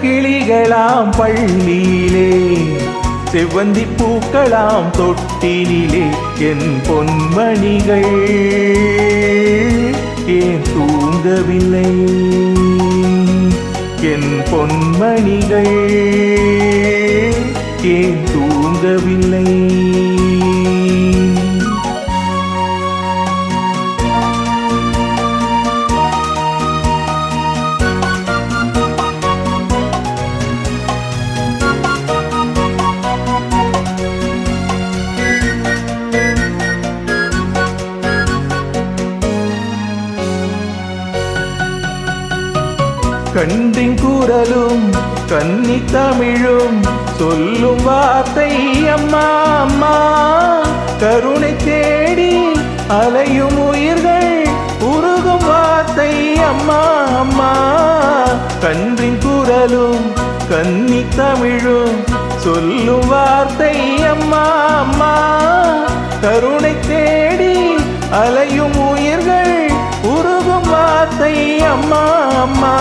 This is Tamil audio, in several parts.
கிளிகளாம் பள்ளியிலே செவ்வந்தி பூக்களாம் தொட்டிலே என் பொன்மணிகள் ஏன் தூங்கவில்லை மணிகள் ஏன் தூங்கவில்லை? கண்டின் குரலும் கன்னி தமிழும் சொல்லும் வார்த்தை அம்மா அம்மா. கருணை தேடி அலையும் உயிர்கள் உருகும் வார்த்தை அம்மா அம்மா. கன்றின் குரலும் கன்னி தமிழும் சொல்லும் வார்த்தை அம்மா அம்மா. கருணை தேடி அலையும் உயிர்கள் உருகும் வார்த்தை அம்மா அம்மா.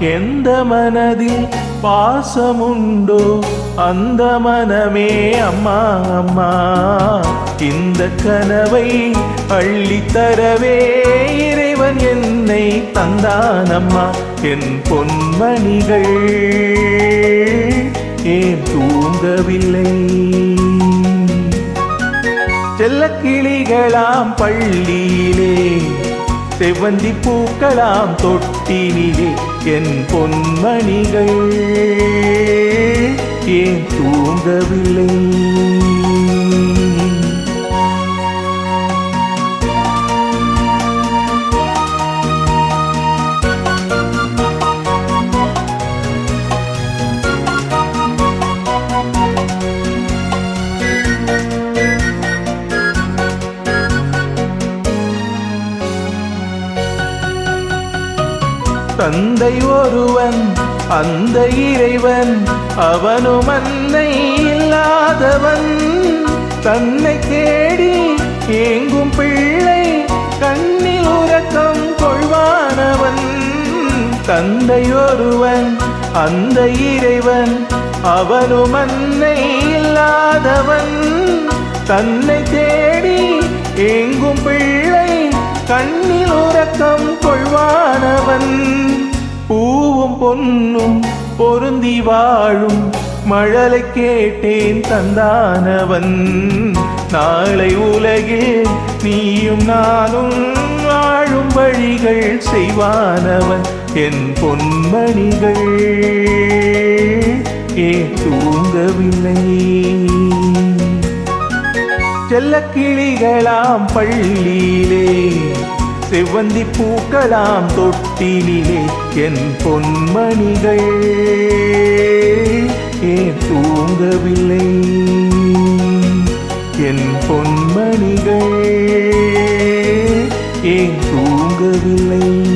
எந்த மனதில் பாசமுண்டோ அந்த மனமே அம்மா அம்மா. இந்த கனவை அள்ளித்தரவே இறைவன் என்னை தந்தானம்மா என் பொன்மணிகள் ஏன் தூங்கவில்லை? செல்லக்கிளிகளாம் பள்ளியிலே செவ்வந்தி பூக்களாம் தொட்டினிலே என் பொன்மணிகள் ஏன் தூங்கவில்லை? தந்தை ஒருவன் அந்த இறைவன். அவனும் அன்னை இல்லாதவன். தன்னை தேடி ஏங்கும் பிள்ளை கண்ணில் உறக்கம் கொள்வானவன். தந்தை ஒருவன் அந்த இறைவன். அவனும் அன்னை இல்லாதவன். தன்னை தேடி ஏங்கும் பிள்ளை கண்ணில் உறக்கம் கொள்வான். பொன்னும் பொருந்தி வாழும் மழலை கேட்டேன் தந்தானவன். நாளை உலகில் நீயும் நானும் வாழும் வழிகள் செய்வானவன். என் பொன்மணிகள் ஏ தூங்கவில்லை? செல்ல கிளிகளாம் பள்ளியிலே செவ்வந்தி பூக்கலாம் தொட்டிலே என் பொன்மணிகள். ஏன் தூங்கவில்லை? என் பொன்மணிகள். ஏன் தூங்கவில்லை?